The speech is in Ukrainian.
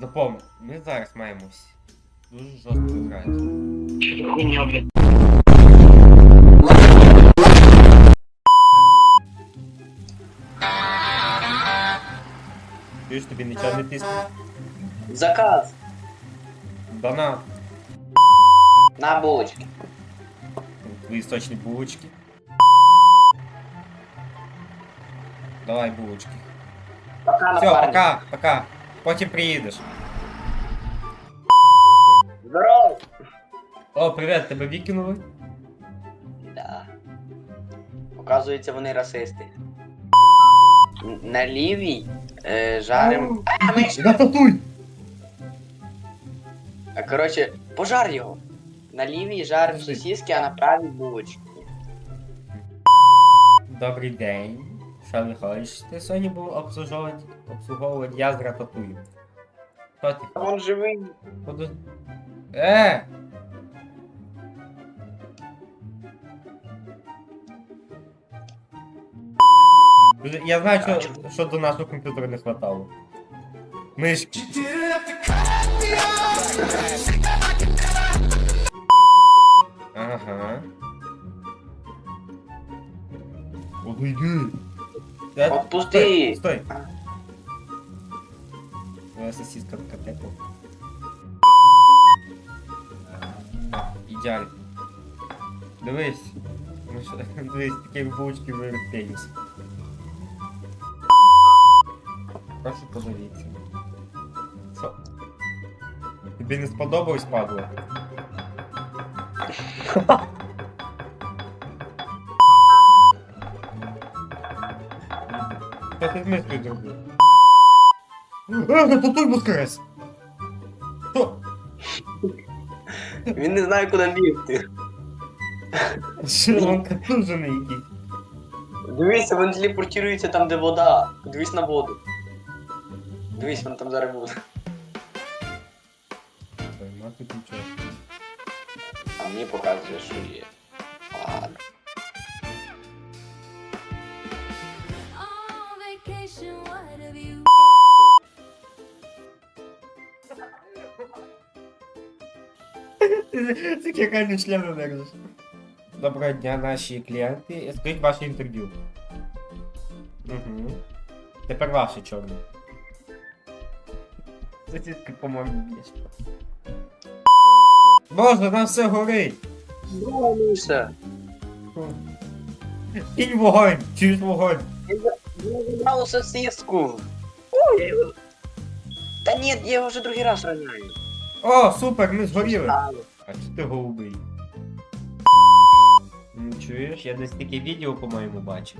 Запомни, ми зараз маємо всі дуже жорстко грати. Что за хуйня, блядь? Чуєш, тобі нічого не тисне? Заказ Донат. на булочки. Твої сочні булочки. Давай булочки. Пока, Все, напарник. пока, пока. Потім приїдеш. Здорово. О, привіт, тебе викинули? Да. Оказується, вони расисти. На лівій е, жарим. А, ми ж- Рататуй! А, Коротше, пожар його. На лівій жарим сосиски, а на правій булочки. Добрий день. Що ви хочеш? Ти сьогодні був обслуговувати, обслуговувати я з рататую. Хто ти? А Вон живий. Подож... Е! Вже- Я знаю, що, що до нашого комп'ютера не хватало. Мишки. Де- Отпусти. Стой, Стой. Твоя сосиска така тепла. Ідеально. Дивись. Ну що, дивись, такі булочки вирос пеніс. Прошу подивіться. Що? Тобі не сподобалось, падло? Ти з мислю зробив? Е, воскрес! Що? Він не знає, куди бігти. Що він контужений якийсь? Дивися, він телепортується там, де вода. Дивись на воду. Дивись, він там зараз буде. Ой, ма тут нічого. А мені показує, що є. Ладно. Ти яка члени держиш. Доброго дня, наші клієнти. Скажіть ваше інтерв'ю. Угу. Тепер ваше чорне. Сусідка, по-моєму, є. Боже, нам все горить! Дивися. Кінь вогонь! Чуєш вогонь! Я сосиску. Ой, я его... Я уже другий раз роняю. О, супер, ми згоріли. А чи ти голубий? Ну чуєш, я десь таке відео, по-моєму, бачив.